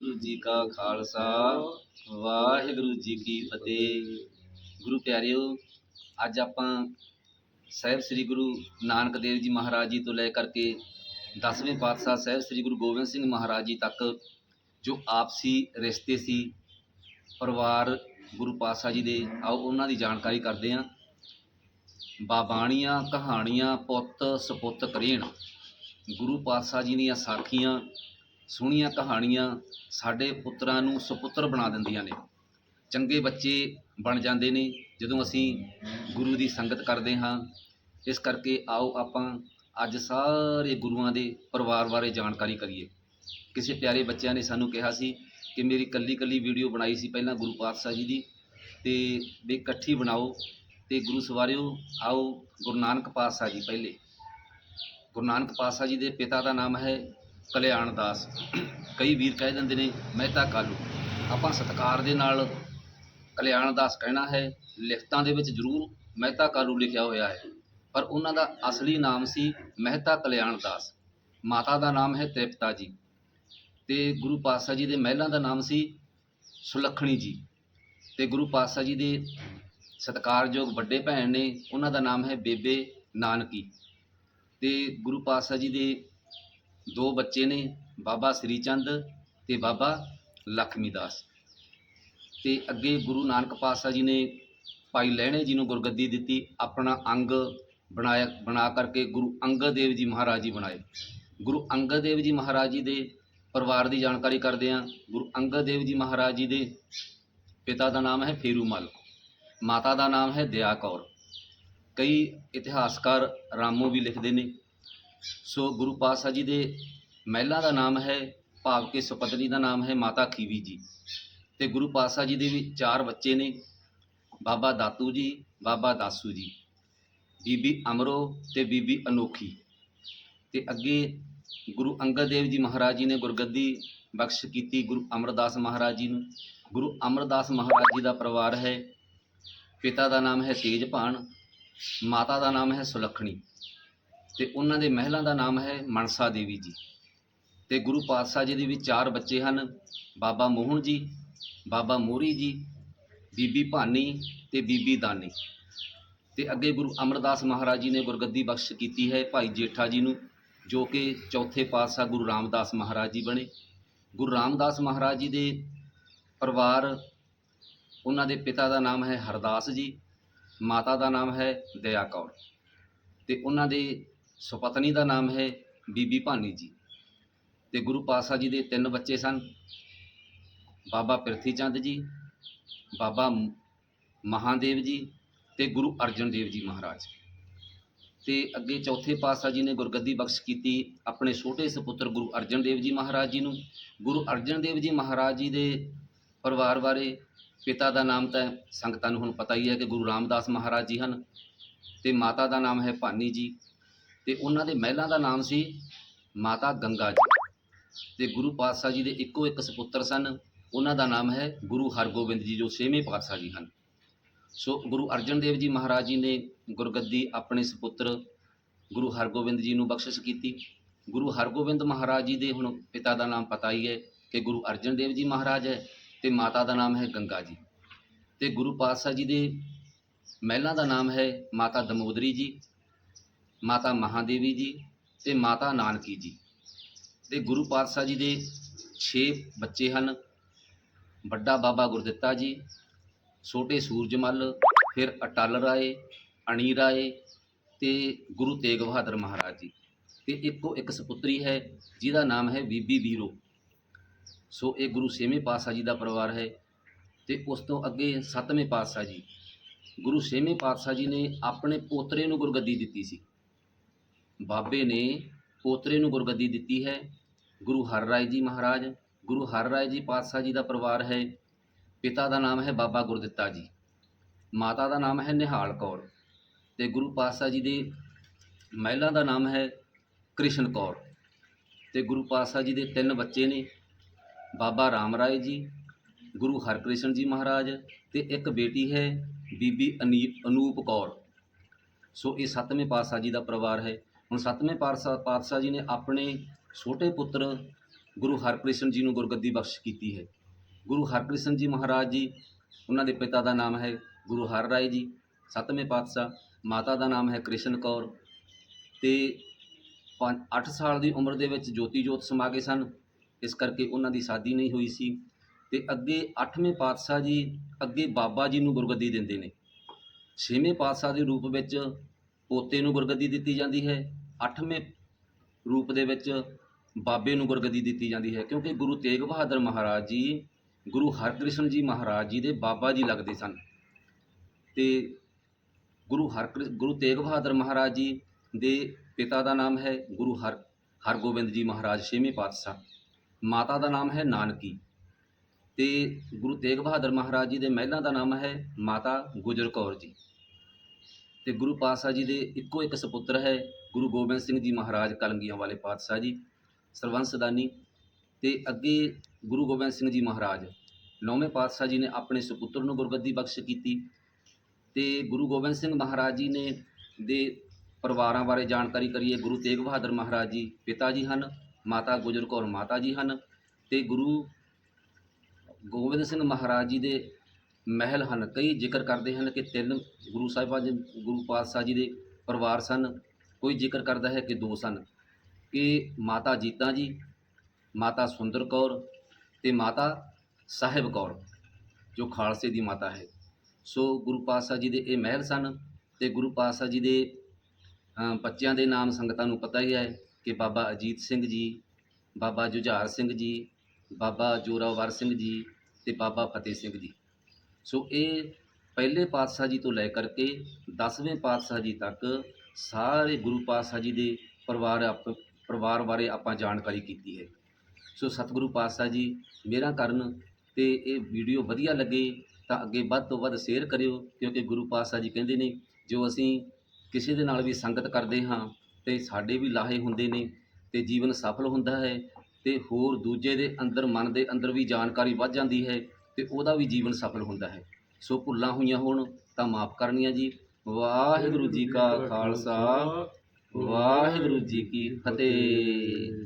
ਵਾਹਿਗੁਰੂ ਜੀ ਕਾ ਖਾਲਸਾ, ਵਾਹਿਗੁਰੂ ਜੀ ਕੀ ਫਤਿਹ। ਗੁਰੂ ਪਿਆਰਿਓ, ਅੱਜ ਆਪਾਂ ਸਾਹਿਬ ਸ੍ਰੀ ਗੁਰੂ ਨਾਨਕ ਦੇਵ ਜੀ ਮਹਾਰਾਜ ਜੀ ਤੋਂ ਲੈ ਕਰਕੇ 10ਵੇਂ ਪਾਤਸ਼ਾਹ ਸਾਹਿਬ ਸ੍ਰੀ ਗੁਰੂ ਗੋਬਿੰਦ ਸਿੰਘ ਮਹਾਰਾਜ ਜੀ ਤੱਕ, ਜੋ ਆਪਸੀ ਰਿਸ਼ਤੇ ਸੀ, ਪਰਿਵਾਰ, ਗੁਰੂ ਪਾਤਸ਼ਾਹ ਜੀ ਦੇ, ਆਓ ਉਹਨਾਂ ਦੀ ਜਾਣਕਾਰੀ ਕਰਦੇ ਹਾਂ। ਬਾਬਾਣੀਆਂ, ਕਹਾਣੀਆਂ, ਪੁੱਤ, ਸਪੁੱਤ ਕਰੇਣ ਗੁਰੂ ਪਾਤਸ਼ਾਹ ਜੀ ਦੀਆਂ ਸਾਖੀਆਂ ਸੋਹਣੀਆਂ ਕਹਾਣੀਆਂ ਸਾਡੇ ਪੁੱਤਰਾਂ ਨੂੰ ਸੁਪੁੱਤਰ ਬਣਾ ਦਿੰਦੀਆਂ ਨੇ। ਚੰਗੇ ਬੱਚੇ ਬਣ ਜਾਂਦੇ ਨੇ, ਜਦੋਂ ਅਸੀਂ ਗੁਰੂ ਦੀ ਸੰਗਤ ਕਰਦੇ ਹਾਂ। ਇਸ ਕਰਕੇ ਆਓ ਆਪਾਂ ਅੱਜ ਸਾਰੇ ਗੁਰੂਆਂ ਦੇ ਪਰਿਵਾਰ ਬਾਰੇ ਜਾਣਕਾਰੀ ਕਰੀਏ। ਕਿਸੇ ਪਿਆਰੇ ਬੱਚਿਆਂ ਨੇ ਸਾਨੂੰ ਕਿਹਾ ਸੀ ਕਿ ਮੇਰੀ ਕੱਲੀ ਕੱਲੀ ਵੀਡੀਓ ਬਣਾਈ ਸੀ ਪਹਿਲਾਂ ਗੁਰੂ ਪਾਤਸ਼ਾਹ ਜੀ ਦੀ, ਤੇ ਵੀ ਇਕੱਠੀ ਬਣਾਓ, ਤੇ ਗੁਰੂ ਸਵਾਰਿਓ, ਆਓ ਗੁਰੂ ਨਾਨਕ ਪਾਤਸ਼ਾਹ ਜੀ ਪਹਿਲੇ। ਗੁਰੂ ਨਾਨਕ ਪਾਤਸ਼ਾਹ ਜੀ ਦੇ ਪਿਤਾ ਦਾ ਨਾਮ ਹੈ ਕਲਿਆਣ ਦਾਸ। ਕਈ ਵੀਰ ਕਹਿ ਦਿੰਦੇ ਨੇ ਮਹਿਤਾ ਕਾਲੂ। ਆਪਾਂ ਸਤਿਕਾਰ ਦੇ ਨਾਲ ਕਲਿਆਣ ਦਾਸ ਕਹਿਣਾ ਹੈ। ਲਿਖਤਾਂ ਦੇ ਵਿੱਚ ਜ਼ਰੂਰ ਮਹਿਤਾ ਕਾਲੂ ਲਿਖਿਆ ਹੋਇਆ ਹੈ। ਪਰ ਉਹਨਾਂ ਦਾ ਅਸਲੀ ਨਾਮ ਸੀ ਮਹਿਤਾ ਕਲਿਆਣ ਦਾਸ। ਮਾਤਾ ਦਾ ਨਾਮ ਹੈ ਤ੍ਰਿਪਤਾ ਜੀ। ਤੇ ਗੁਰੂ ਪਾਤਸ਼ਾਹ ਜੀ ਦੇ ਮਹਿਲਾਂ ਦਾ ਨਾਮ ਸੀ ਸੁਲੱਖਣੀ ਜੀ। ਤੇ ਗੁਰੂ ਪਾਤਸ਼ਾਹ ਜੀ ਦੇ ਸਤਿਕਾਰਯੋਗ ਵੱਡੇ ਭੈਣ ਨੇ ਉਹਨਾਂ ਦਾ ਨਾਮ ਹੈ ਬੇਬੇ ਨਾਨਕੀ। ਤੇ ਗੁਰੂ ਪਾਤਸ਼ਾਹ ਜੀ ਦੇ ਦੋ ਬੱਚੇ ਨੇ, ਬਾਬਾ ਸ੍ਰੀ ਚੰਦ ਤੇ ਬਾਬਾ ਲਖਮੀ ਦਾਸ। ਤੇ ਅੱਗੇ ਗੁਰੂ ਨਾਨਕ ਪਾਤਸ਼ਾਹ ਜੀ ਨੇ ਭਾਈ ਲਹਿਣੇ ਜੀ ਨੂੰ ਗੁਰਗੱਦੀ ਦਿੱਤੀ, ਆਪਣਾ ਅੰਗ ਬਣਾਇਆ, ਬਣਾ ਕਰਕੇ ਗੁਰੂ ਅੰਗਦ ਦੇਵ ਜੀ ਮਹਾਰਾਜ ਜੀ ਬਣਾਏ। ਗੁਰੂ ਅੰਗਦ ਦੇਵ ਜੀ ਮਹਾਰਾਜ ਜੀ ਦੇ ਪਰਿਵਾਰ ਦੀ ਜਾਣਕਾਰੀ ਕਰਦੇ ਹਾਂ। ਗੁਰੂ ਅੰਗਦ ਦੇਵ ਜੀ ਮਹਾਰਾਜ ਜੀ ਦੇ ਪਿਤਾ ਦਾ ਨਾਮ ਹੈ ਫੇਰੂ ਫੇਰੂਮਲ ਮਾਤਾ ਦਾ ਨਾਮ ਹੈ ਦਇਆ ਕੌਰ। ਕਈ ਇਤਿਹਾਸਕਾਰ ਰਾਮੋ ਵੀ ਲਿਖਦੇ ਨੇ। ਸੋ ਗੁਰੂ ਪਾਤਸ਼ਾਹ ਜੀ ਦੇ ਮਹਿਲਾ ਦਾ ਨਾਮ ਹੈ, ਭਾਵ ਕਿ ਸੁਪਤਨੀ ਦਾ ਨਾਮ ਹੈ ਮਾਤਾ ਖੀਵੀ ਜੀ। ਤੇ ਗੁਰੂ ਪਾਤਸ਼ਾਹ ਜੀ ਦੇ ਵੀ ਚਾਰ ਬੱਚੇ ਨੇ, ਬਾਬਾ ਦਾਤੂ ਜੀ, ਬਾਬਾ ਦਾਸੂ ਜੀ, ਬੀਬੀ ਅਮਰੋ ਤੇ ਬੀਬੀ ਅਨੋਖੀ। ਤੇ ਅੱਗੇ ਗੁਰੂ ਅੰਗਦ ਦੇਵ ਜੀ ਮਹਾਰਾਜ ਜੀ ਨੇ ਗੁਰਗੱਦੀ ਬਖਸ਼ ਕੀਤੀ ਗੁਰੂ ਅਮਰਦਾਸ ਮਹਾਰਾਜ ਜੀ ਨੂੰ। ਗੁਰੂ ਅਮਰਦਾਸ ਮਹਾਰਾਜ ਜੀ ਦਾ ਪਰਿਵਾਰ ਹੈ, ਪਿਤਾ ਦਾ ਨਾਮ ਹੈ ਤੇਜਭਾਨ ਮਾਤਾ ਦਾ ਨਾਮ ਹੈ ਸੁਲੱਖਣੀ। ਤੇ ਉਹਨਾਂ ਦੇ ਮਹਿਲਾਂ ਦਾ ਨਾਮ ਹੈ ਮਨਸਾ ਦੇਵੀ ਜੀ। ਤੇ ਗੁਰੂ ਪਾਤਸ਼ਾਹ ਜੀ ਦੇ ਵੀ ਚਾਰ ਬੱਚੇ ਹਨ, ਬਾਬਾ ਮੋਹਨ ਜੀ, ਬਾਬਾ ਮੋਰੀ ਜੀ, ਬੀਬੀ ਭਾਨੀ ਤੇ ਬੀਬੀ ਦਾਨੀ। ਤੇ ਅੱਗੇ ਗੁਰੂ ਅਮਰਦਾਸ ਮਹਾਰਾਜ ਜੀ ਨੇ ਗੁਰਗੱਦੀ ਬਖਸ਼ ਕੀਤੀ ਹੈ ਭਾਈ ਜੇਠਾ ਜੀ ਨੂੰ, ਜੋ ਕਿ ਚੌਥੇ ਪਾਤਸ਼ਾਹ ਗੁਰੂ ਰਾਮਦਾਸ ਮਹਾਰਾਜ ਜੀ ਬਣੇ। ਗੁਰੂ ਰਾਮਦਾਸ ਮਹਾਰਾਜ ਜੀ ਦੇ ਪਰਿਵਾਰ, ਉਹਨਾਂ ਦੇ ਪਿਤਾ ਦਾ ਨਾਮ ਹੈ ਹਰਦਾਸ ਜੀ, ਮਾਤਾ ਦਾ ਨਾਮ ਹੈ ਦਇਆ ਕੌਰ। ਤੇ ਉਹਨਾਂ ਦੇ ਸੁਪਤਨੀ ਦਾ ਨਾਮ ਹੈ ਬੀਬੀ ਭਾਨੀ ਜੀ ਤੇ ਗੁਰੂ ਪਾਤਸ਼ਾਹ ਜੀ ਦੇ ਤਿੰਨ ਬੱਚੇ ਸਨ। ਬਾਬਾ ਪ੍ਰਿਥੀ ਚੰਦ ਜੀ, ਬਾਬਾ ਮ- ਮਹਾਦੇਵ ਜੀ ਤੇ ਗੁਰੂ ਅਰਜਨ ਦੇਵ ਜੀ ਮਹਾਰਾਜ। ਤੇ ਅੱਗੇ ਚੌਥੇ ਪਾਤਸ਼ਾਹ ਜੀ ਨੇ ਗੁਰਗੱਦੀ ਬਖਸ਼ ਕੀਤੀ ਆਪਣੇ ਛੋਟੇ ਸੁਪੁੱਤਰ ਗੁਰੂ ਅਰਜਨ ਦੇਵ ਜੀ ਮਹਾਰਾਜ ਜੀ ਨੂੰ। ਗੁਰੂ ਅਰਜਨ ਦੇਵ ਜੀ ਮਹਾਰਾਜ ਜੀ ਦੇ ਪਰਿਵਾਰ ਬਾਰੇ ਪਿਤਾ ਦਾ ਨਾਮ ਤਾਂ ਸੰਗਤਾਂ ਨੂੰ ਹੁਣ ਪਤਾ ਹੀ ਹੈ ਕਿ ਗੁਰੂ ਰਾਮਦਾਸ ਮਹਾਰਾਜ ਜੀ ਹਨ ਤੇ ਮਾਤਾ ਦਾ ਨਾਮ ਹੈ ਭਾਨੀ ਜੀ। ਤੇ ਉਹਨਾਂ ਦੇ ਮਹਿਲਾਂ ਦਾ ਨਾਮ ਸੀ ਮਾਤਾ ਗੰਗਾ ਜੀ। ਤੇ ਗੁਰੂ ਪਾਤਸ਼ਾਹ ਜੀ ਦੇ ਇੱਕੋ ਇੱਕ ਸੁਪੁੱਤਰ ਸਨ। ਉਹਨਾਂ ਦਾ ਨਾਮ ਹੈ ਗੁਰੂ ਹਰਗੋਬਿੰਦ ਜੀ, ਜੋ ਛੇਵੇਂ ਪਾਤਸ਼ਾਹ ਜੀ ਹਨ। ਸੋ ਗੁਰੂ ਅਰਜਨ ਦੇਵ ਜੀ ਮਹਾਰਾਜ ਜੀ ਨੇ ਗੁਰਗੱਦੀ ਆਪਣੇ ਸੁਪੁੱਤਰ ਗੁਰੂ ਹਰਗੋਬਿੰਦ ਜੀ ਨੂੰ ਬਖਸ਼ਿਸ਼ ਕੀਤੀ। ਗੁਰੂ ਹਰਗੋਬਿੰਦ ਮਹਾਰਾਜ ਜੀ ਦੇ ਹੁਣ ਪਿਤਾ ਦਾ ਨਾਮ ਪਤਾ ਹੀ ਹੈ ਕਿ ਗੁਰੂ ਅਰਜਨ ਦੇਵ ਜੀ ਮਹਾਰਾਜ ਹੈ ਤੇ ਮਾਤਾ ਦਾ ਨਾਮ ਹੈ ਗੰਗਾ ਜੀ। ਤੇ ਗੁਰੂ ਪਾਤਸ਼ਾਹ ਜੀ ਦੇ ਮਹਿਲਾਂ ਦਾ ਨਾਮ ਹੈ ਮਾਤਾ ਦਮੋਦਰੀ ਜੀ। ਮਾਤਾ ਮਹਾਦੇਵੀ ਜੀ ਤੇ ਮਾਤਾ ਨਾਨਕੀ ਜੀ। ਤੇ ਗੁਰੂ ਪਾਤਸ਼ਾਹ ਜੀ ਦੇ 6 ਬੱਚੇ ਹਨ। ਵੱਡਾ ਬਾਬਾ ਗੁਰਦਿੱਤਾ ਜੀ, ਛੋਟੇ ਸੂਰਜਮਲ, ਫਿਰ ਅਟਲ ਰਾਏ, ਅਣੀ ਰਾਏ ਤੇ ਗੁਰੂ ਤੇਗ ਬਹਾਦਰ ਮਹਾਰਾਜ ਜੀ। ਤੇ ਇੱਕੋ ਇੱਕ ਸੁਪੁੱਤਰੀ ਹੈ, ਜਿਹਦਾ ਨਾਮ ਹੈ ਬੀਬੀ ਵੀਰੋ। ਸੋ ਇਹ ਗੁਰੂ ਛੇਵੇਂ ਪਾਤਸ਼ਾਹ ਜੀ ਦਾ ਪਰਿਵਾਰ ਹੈ ਤੇ ਉਸ ਤੋਂ ਅੱਗੇ ਸੱਤਵੇਂ ਪਾਤਸ਼ਾਹ ਜੀ। ਗੁਰੂ ਛੇਵੇਂ ਪਾਤਸ਼ਾਹ ਜੀ ਨੇ ਆਪਣੇ ਪੋਤਰੇ ਨੂੰ ਗੁਰਗੱਦੀ ਦਿੱਤੀ ਸੀ। ਬਾਬੇ ਨੇ ਪੋਤਰੇ ਨੂੰ ਗੁਰਗੱਦੀ ਦਿੱਤੀ ਹੈ। ਗੁਰੂ ਹਰ ਰਾਏ ਜੀ ਮਹਾਰਾਜ, ਗੁਰੂ ਹਰ ਰਾਏ ਜੀ ਪਾਤਸ਼ਾਹ ਜੀ ਦਾ ਪਰਿਵਾਰ ਹੈ। ਪਿਤਾ ਦਾ ਨਾਮ ਹੈ ਬਾਬਾ ਗੁਰਦਿੱਤਾ ਜੀ। ਮਾਤਾ ਦਾ ਨਾਮ ਹੈ ਨਿਹਾਲ ਕੌਰ ਤੇ ਗੁਰੂ ਪਾਤਸ਼ਾਹ ਜੀ ਦੇ ਮਹਿਲਾ ਦਾ ਨਾਮ ਹੈ ਕ੍ਰਿਸ਼ਨ ਕੌਰ ਤੇ ਗੁਰੂ ਪਾਤਸ਼ਾਹ ਜੀ ਦੇ ਤਿੰਨ ਬੱਚੇ ਨੇ, ਬਾਬਾ ਰਾਮ ਰਾਏ ਜੀ, ਗੁਰੂ ਹਰਕ੍ਰਿਸ਼ਨ ਜੀ ਮਹਾਰਾਜ ਤੇ ਇੱਕ ਬੇਟੀ ਹੈ ਬੀਬੀ ਅਨੀ, ਅਨੂਪ ਕੌਰ। ਸੋ ਇਹ ਸੱਤਵੇਂ ਪਾਤਸ਼ਾਹ ਜੀ ਦਾ ਪਰਿਵਾਰ ਹੈ। ਹੁਣ ਸੱਤਵੇਂ ਪਾਤਸ਼ਾਹ ਪਾਤਸ਼ਾਹ ਜੀ ਨੇ ਆਪਣੇ ਛੋਟੇ ਪੁੱਤਰ ਗੁਰੂ ਹਰਕ੍ਰਿਸ਼ਨ ਜੀ ਨੂੰ ਗੁਰਗੱਦੀ ਬਖਸ਼ ਕੀਤੀ ਹੈ। ਗੁਰੂ ਹਰਕ੍ਰਿਸ਼ਨ ਜੀ ਮਹਾਰਾਜ ਜੀ, ਉਹਨਾਂ ਦੇ ਪਿਤਾ ਦਾ ਨਾਮ ਹੈ ਗੁਰੂ ਹਰ ਰਾਏ ਜੀ, ਸੱਤਵੇਂ ਪਾਤਸ਼ਾਹ। ਮਾਤਾ ਦਾ ਨਾਮ ਹੈ ਕ੍ਰਿਸ਼ਨ ਕੌਰ। ਤੇ 8 ਸਾਲ ਦੀ ਉਮਰ ਦੇ ਵਿੱਚ ਜੋਤੀ ਜੋਤ ਸਮਾ ਗਏ ਸਨ। ਇਸ ਕਰਕੇ ਉਹਨਾਂ ਦੀ ਸ਼ਾਦੀ ਨਹੀਂ ਹੋਈ ਸੀ। ਤੇ ਅੱਗੇ 8ਵੇਂ ਪਾਤਸ਼ਾਹ ਜੀ, ਅੱਗੇ ਬਾਬਾ ਜੀ ਨੂੰ ਗੁਰਗੱਦੀ ਦਿੰਦੇ ਨੇ। 6ਵੇਂ ਪਾਤਸ਼ਾਹ ਦੇ ਰੂਪ ਵਿੱਚ ਪੋਤੇ ਨੂੰ ਗੁਰਗੱਦੀ ਦਿੱਤੀ ਜਾਂਦੀ ਹੈ। 8ਵੇਂ ਰੂਪ ਦੇ ਵਿੱਚ ਬਾਬੇ ਨੂੰ ਗੁਰਗੱਦੀ ਦਿੱਤੀ ਜਾਂਦੀ ਹੈ ਕਿਉਂਕਿ ਗੁਰੂ ਤੇਗ ਬਹਾਦਰ ਮਹਾਰਾਜ ਜੀ, ਗੁਰੂ ਹਰਕ੍ਰਿਸ਼ਨ ਜੀ ਮਹਾਰਾਜ ਜੀ ਦੇ ਬਾਬਾ ਜੀ ਲੱਗਦੇ ਸਨ। ਤੇ ਗੁਰੂ ਹਰਕ੍ਰਿ ਗੁਰੂ ਤੇਗ ਬਹਾਦਰ ਮਹਾਰਾਜ ਜੀ ਦੇ ਪਿਤਾ ਦਾ ਨਾਮ ਹੈ ਗੁਰੂ ਹਰ, ਹਰਗੋਬਿੰਦ ਜੀ ਮਹਾਰਾਜ ਛੇਵੇਂ ਪਾਤਸ਼ਾਹ। ਮਾਤਾ ਦਾ ਨਾਮ ਹੈ ਨਾਨਕੀ। ਤੇ ਗੁਰੂ ਤੇਗ ਬਹਾਦਰ ਮਹਾਰਾਜ ਜੀ ਦੇ ਮਹਿਲਾ ਦਾ ਨਾਮ ਹੈ ਮਾਤਾ ਗੁਜਰ ਕੌਰ ਜੀ। ਤੇ ਗੁਰੂ ਪਾਤਸ਼ਾਹ ਜੀ ਦੇ ਇੱਕੋ ਇੱਕ ਸੁਪੁੱਤਰ ਹੈ, ਗੁਰੂ ਗੋਬਿੰਦ ਸਿੰਘ ਜੀ ਮਹਾਰਾਜ ਕਲੰਗੀਆਂ ਵਾਲੇ ਪਾਤਸ਼ਾਹ ਜੀ ਸਰਵੰਸਦਾਨੀ ਤੇ ਅੱਗੇ ਗੁਰੂ ਗੋਬਿੰਦ ਸਿੰਘ ਜੀ ਮਹਾਰਾਜ। ਨੌਵੇਂ ਪਾਤਸ਼ਾਹ ਜੀ ਨੇ ਆਪਣੇ ਸੁਪੁੱਤਰ ਨੂੰ ਗੁਰਗੱਦੀ ਬਖਸ਼ ਕੀਤੀ ਤੇ ਗੁਰੂ ਗੋਬਿੰਦ ਸਿੰਘ ਮਹਾਰਾਜ ਜੀ ਨੇ ਦੇ ਪਰਿਵਾਰਾਂ ਬਾਰੇ ਜਾਣਕਾਰੀ ਕਰੀਏ ਗੁਰੂ ਤੇਗ ਬਹਾਦਰ ਮਹਾਰਾਜ ਜੀ ਪਿਤਾ ਜੀ ਹਨ, ਮਾਤਾ ਗੁਜਰ ਕੌਰ ਮਾਤਾ ਜੀ ਹਨ ਤੇ ਗੁਰੂ ਗੋਬਿੰਦ ਸਿੰਘ ਮਹਾਰਾਜ ਜੀ ਦੇ ਮਹਿਲ ਹਨ। ਕਈ ਜ਼ਿਕਰ ਕਰਦੇ ਹਨ ਕਿ ਤਿੰਨ ਗੁਰੂ ਸਾਹਿਬਾਂ ਜੀ, ਗੁਰੂ ਪਾਤਸ਼ਾਹ ਜੀ ਦੇ ਪਰਿਵਾਰ ਸਨ। ਕੋਈ ਜ਼ਿਕਰ ਕਰਦਾ ਹੈ ਕਿ ਦੋ ਸਨ। ਕਿ ਮਾਤਾ ਜੀਤਾ ਜੀ, ਮਾਤਾ ਸੁੰਦਰ ਕੌਰ ਤੇ ਮਾਤਾ ਸਾਹਿਬ ਕੌਰ, ਜੋ ਖਾਲਸੇ ਦੀ ਮਾਤਾ ਹੈ। ਸੋ ਗੁਰੂ ਪਾਤਸ਼ਾਹ ਜੀ ਦੇ ਇਹ ਮਹਿਲ ਸਨ ਤੇ ਗੁਰੂ ਪਾਤਸ਼ਾਹ ਜੀ ਦੇ ਬੱਚਿਆਂ ਦੇ ਨਾਮ ਸੰਗਤਾਂ ਨੂੰ ਪਤਾ ਹੀ ਹੈ ਕਿ ਬਾਬਾ ਅਜੀਤ ਸਿੰਘ ਜੀ, ਬਾਬਾ ਜੁਝਾਰ ਸਿੰਘ ਜੀ, ਬਾਬਾ ਜੋਰਾਵਰ ਸਿੰਘ ਜੀ ਤੇ ਬਾਬਾ ਫਤਿਹ ਸਿੰਘ ਜੀ। ਸੋ ਇਹ ਪਹਿਲੇ ਪਾਤਸ਼ਾਹ ਜੀ ਤੋਂ ਲੈ ਕਰਕੇ 10ਵੇਂ ਪਾਤਸ਼ਾਹ ਜੀ ਤੱਕ ਸਾਰੇ ਗੁਰੂ ਪਾਤਸ਼ਾਹ ਜੀ ਦੇ ਪਰਿਵਾਰ ਆਪ- ਪਰਿਵਾਰ ਬਾਰੇ ਆਪਾਂ ਜਾਣਕਾਰੀ ਕੀਤੀ ਹੈ। ਸੋ ਸਤਿਗੁਰੂ ਪਾਤਸ਼ਾਹ ਜੀ, ਮੇਰਾ ਕਰਨ ਤੇ ਇਹ ਵੀਡੀਓ ਵਧੀਆ ਲੱਗੇ ਤਾਂ ਅੱਗੇ ਵੱਧ ਤੋਂ ਵੱਧ ਸ਼ੇਅਰ ਕਰਿਓ, ਕਿਉਂਕਿ ਗੁਰੂ ਪਾਤਸ਼ਾਹ ਜੀ ਕਹਿੰਦੇ ਨੇ, ਜੋ ਅਸੀਂ ਕਿਸੇ ਦੇ ਨਾਲ ਵੀ ਸੰਗਤ ਕਰਦੇ ਹਾਂ ਤੇ ਸਾਡੇ ਵੀ ਲਾਹੇ ਹੁੰਦੇ ਨੇ ਤੇ ਜੀਵਨ ਸਫਲ ਹੁੰਦਾ ਹੈ ਤੇ ਹੋਰ ਦੂਜੇ ਦੇ ਅੰਦਰ, ਮਨ ਦੇ ਅੰਦਰ ਵੀ ਜਾਣਕਾਰੀ ਵੱਧ ਜਾਂਦੀ ਹੈ ਤੇ ਉਹਦਾ ਵੀ ਜੀਵਨ ਸਫਲ ਹੁੰਦਾ ਹੈ। ਸੋ ਭੁੱਲਾਂ ਹੋਈਆਂ ਹੋਣ ਤਾਂ ਮਾਫ ਕਰਨੀਆਂ ਜੀ। ਵਾਹਿਗੁਰੂ ਜੀ ਕਾ ਖਾਲਸਾ। ਵਾਹਿਗੁਰੂ ਜੀ ਕੀ ਫਤਿਹ।